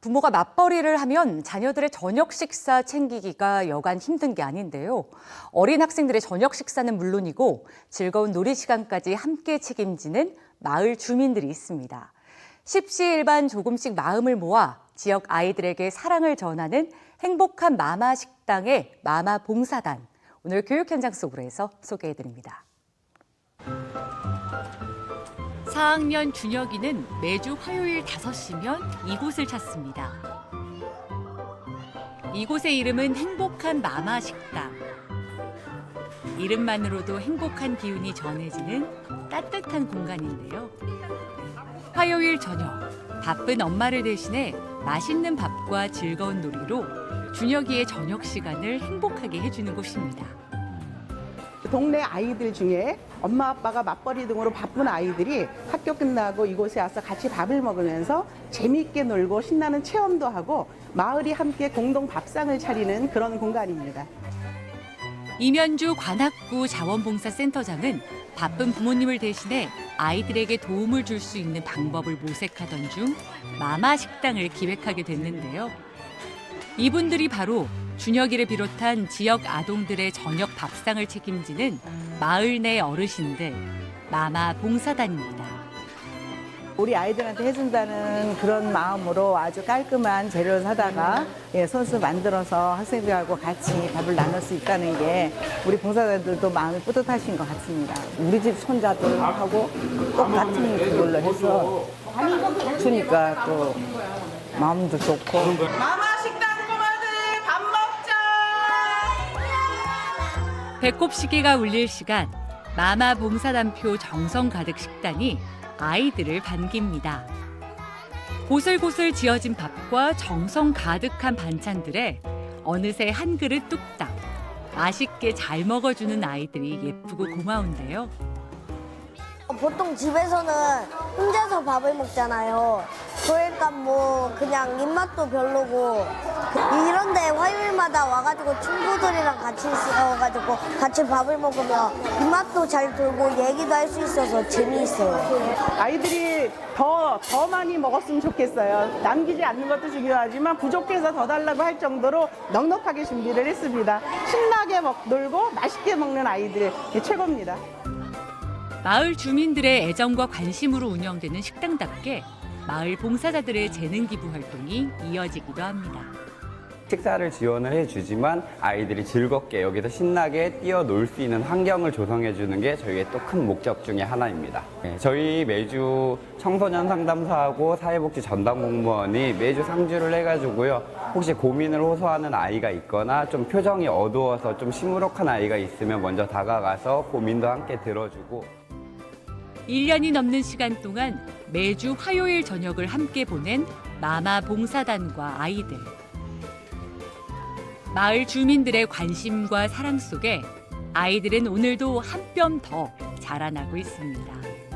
부모가 맞벌이를 하면 자녀들의 저녁 식사 챙기기가 여간 힘든 게 아닌데요. 어린 학생들의 저녁 식사는 물론이고 즐거운 놀이 시간까지 함께 책임지는 마을 주민들이 있습니다. 십시일반 조금씩 마음을 모아 지역 아이들에게 사랑을 전하는 행복한 마마 식당의 마마 봉사단. 오늘 교육 현장 속으로 해서 소개해 드립니다. 4학년 준혁이는 매주 화요일 5시면 이곳을 찾습니다. 이곳의 이름은 행복한 마마 식당. 이름만으로도 행복한 기운이 전해지는 따뜻한 공간인데요. 화요일 저녁, 바쁜 엄마를 대신해 맛있는 밥과 즐거운 놀이로 준혁이의 저녁 시간을 행복하게 해주는 곳입니다. 동네 아이들 중에 엄마 아빠가 맞벌이 등으로 바쁜 아이들이 학교 끝나고 이곳에 와서 같이 밥을 먹으면서 재미있게 놀고 신나는 체험도 하고 마을이 함께 공동 밥상을 차리는 그런 공간입니다. 이면주 관악구 자원봉사센터장은 바쁜 부모님을 대신해 아이들에게 도움을 줄 수 있는 방법을 모색하던 중 마마 식당을 기획하게 됐는데요. 이분들이 바로 준혁이를 비롯한 지역 아동들의 저녁 밥상을 책임지는 마을 내 어르신들 마마 봉사단입니다. 우리 아이들한테 해준다는 그런 마음으로 아주 깔끔한 재료를 사다가 예, 손수 만들어서 학생들하고 같이 밥을 나눌 수 있다는 게 우리 봉사자들도 마음이 뿌듯하신 것 같습니다. 우리 집 손자들하고 똑같은 그걸로 해서 주니까 또 마음도 좋고 배꼽 시계가 울릴 시간 마마 봉사단표 정성 가득 식단이 아이들을 반깁니다. 고슬고슬 지어진 밥과 정성 가득한 반찬들에 어느새 한 그릇 뚝딱 맛있게 잘 먹어주는 아이들이 예쁘고 고마운데요. 보통 집에서는 혼자서 밥을 먹잖아요. 그러니까 뭐 그냥 입맛도 별로고 이런데 화요일마다 와가지고 친구들이랑 같이 있어가지고 같이 밥을 먹으면 입맛도 잘 돌고 얘기도 할 수 있어서 재미있어요. 아이들이 더, 더 많이 먹었으면 좋겠어요. 남기지 않는 것도 중요하지만 부족해서 더 달라고 할 정도로 넉넉하게 준비를 했습니다. 신나게 먹, 놀고 맛있게 먹는 아이들 최고입니다. 마을 주민들의 애정과 관심으로 운영되는 식당답게 마을 봉사자들의 재능 기부 활동이 이어지기도 합니다. 식사를 지원을 해주지만 아이들이 즐겁게 여기서 신나게 뛰어놀 수 있는 환경을 조성해 주는 게 저희의 또 큰 목적 중에 하나입니다. 네, 저희 매주 청소년 상담사하고 사회복지 전담 공무원이 매주 상주를 해가지고요. 혹시 고민을 호소하는 아이가 있거나 좀 표정이 어두워서 좀 시무룩한 아이가 있으면 먼저 다가가서 고민도 함께 들어주고 1년이 넘는 시간 동안 매주 화요일 저녁을 함께 보낸 마마 봉사단과 아이들. 마을 주민들의 관심과 사랑 속에 아이들은 오늘도 한 뼘 더 자라나고 있습니다.